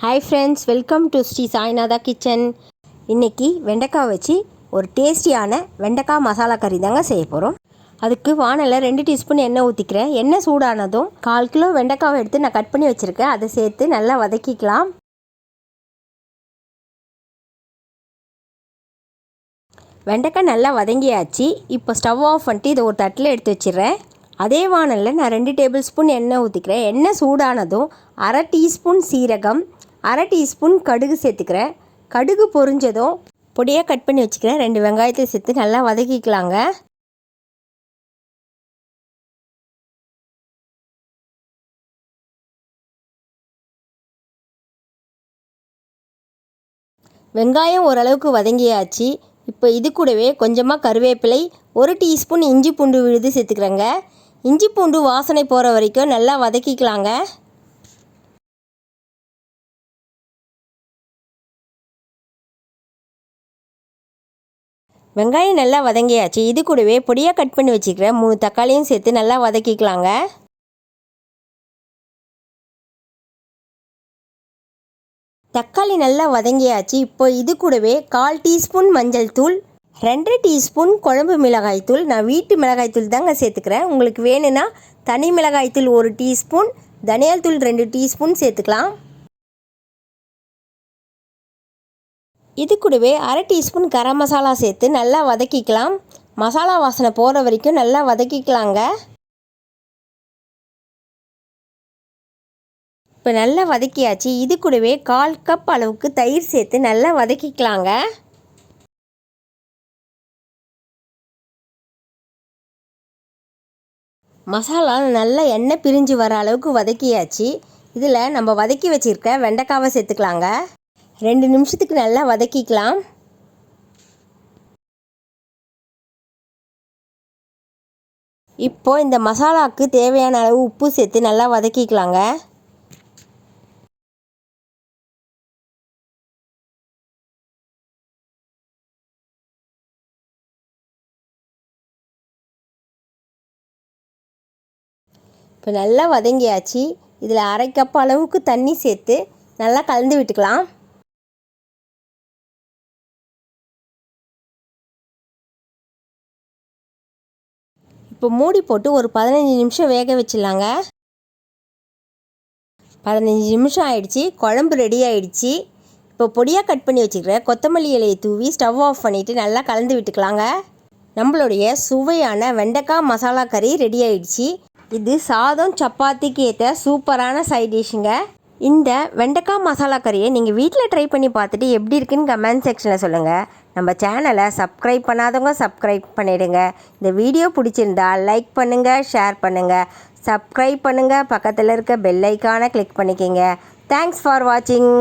Hi friends welcome to Sri Sainatha kitchen இன்றைக்கி வெண்டைக்காய் வச்சு ஒரு டேஸ்டியான வெண்டைக்காய் மசாலா கறி தாங்க செய்ய போகிறோம் அதுக்கு வானலில் ரெண்டு டீஸ்பூன் எண்ணெய் ஊற்றிக்கிறேன் எண்ணெய் சூடானதும் கால் கிலோ வெண்டைக்காவை எடுத்து நான் கட் பண்ணி வச்சுருக்கேன். அதை சேர்த்து நல்லா வதக்கிக்கலாம். வெண்டைக்காய் நல்லா வதங்கியாச்சு. இப்போ ஸ்டவ் ஆஃப் பண்ணிட்டு இதை ஒரு தட்டில் எடுத்து வச்சிடுறேன். அதே வானலில் நான் ரெண்டு டேபிள் ஸ்பூன் எண்ணெய் ஊற்றிக்கிறேன் எண்ணெய் சூடானதும் அரை டீஸ்பூன் சீரகம் அரை டீஸ்பூன் கடுகு சேர்த்துக்கிறேன். கடுகு பொரிஞ்சதும் பொடியாக கட் பண்ணி வச்சுக்கிறேன். ரெண்டு வெங்காயத்தை சேர்த்து நல்லா வதக்கிக்கலாங்க. வெங்காயம் ஓரளவுக்கு வதங்கியாச்சு. இப்போ இது கூடவே கொஞ்சமாக கருவேப்பிலை ஒரு டீஸ்பூன் இஞ்சி பூண்டு விழுது சேர்த்துக்கிறேங்க. இஞ்சி பூண்டு வாசனை போகிற வரைக்கும் நல்லா வதக்கிக்கலாங்க. வெங்காயம் நல்லா வதங்கியாச்சு. இது கூடவே பொடியாக கட் பண்ணி வச்சுக்கிற மூணு தக்காளியும் சேர்த்து நல்லா வதக்கிக்கலாங்க. தக்காளி நல்லா வதங்கியாச்சு. இப்போ இது கூடவே கால் டீஸ்பூன் மஞ்சள் தூள் ரெண்டு டீஸ்பூன் குழம்பு மிளகாய் தூள். நான் வீட்டு மிளகாய் தூள் தாங்க சேர்த்துக்கிறேன். உங்களுக்கு வேணும்னா தனி மிளகாய் தூள் ஒரு டீஸ்பூன் தனியால் தூள் ரெண்டு டீஸ்பூன் சேர்த்துக்கலாம். இது கூடவே அரை டீஸ்பூன் கரம் மசாலா சேர்த்து நல்லா வதக்கிக்கலாம். மசாலா வாசனை போகிற வரைக்கும் நல்லா வதக்கிக்கலாங்க. இப்போ நல்லா வதக்கியாச்சு. இது கூடவே கால் கப் அளவுக்கு தயிர் சேர்த்து நல்லா வதக்கிக்கலாங்க. மசாலா நல்லா எண்ணெய் பிரிஞ்சு வர அளவுக்கு வதக்கியாச்சு. இதில் நம்ம வதக்கி வச்சுருக்க வெண்டைக்காவை சேர்த்துக்கலாங்க. ரெண்டு நிமிஷத்துக்கு நல்லா வதக்கிக்கலாம். இப்போ இந்த மசாலாவுக்கு தேவையான அளவு உப்பு சேர்த்து நல்லா வதக்கிக்கலாங்க. இப்போ நல்லா வதங்கியாச்சு. இதில் அரை கப் அளவுக்கு தண்ணி சேர்த்து நல்லா கலந்து விட்டுக்கலாம். இப்போ மூடி போட்டு ஒரு பதினஞ்சு நிமிஷம் வேக வச்சிடலாங்க. பதினஞ்சு நிமிஷம் ஆயிடுச்சு குழம்பு ரெடி ஆயிடுச்சு. இப்போ பொடியாக கட் பண்ணி வச்சுக்கிற கொத்தமல்லி இலையை தூவி ஸ்டவ் ஆஃப் பண்ணிவிட்டு நல்லா கலந்து விட்டுக்கலாங்க. நம்மளுடைய சுவையான வெண்டைக்காய் மசாலா கறி ரெடி ஆயிடுச்சு. இது சாதம் சப்பாத்திக்கு ஏற்ற சூப்பரான சைட் டிஷ்ஷுங்க இந்த வெண்டைக்காய் மசாலா கறியை நீங்கள் வீட்டில் ட்ரை பண்ணி பார்த்துட்டு எப்படி இருக்குன்னு கமெண்ட் செக்ஷனில் சொல்லுங்கள் நம்ம சேனலை சப்ஸ்கிரைப் பண்ணாதவங்க சப்ஸ்கிரைப் பண்ணிவிடுங்க இந்த வீடியோ பிடிச்சிருந்தா லைக் பண்ணுங்கள் ஷேர் பண்ணுங்கள் சப்ஸ்கிரைப் பண்ணுங்கள் பக்கத்தில் இருக்க பெல் ஐக்கானை கிளிக் பண்ணிக்கோங்க. தேங்க்ஸ் ஃபார் வாட்சிங்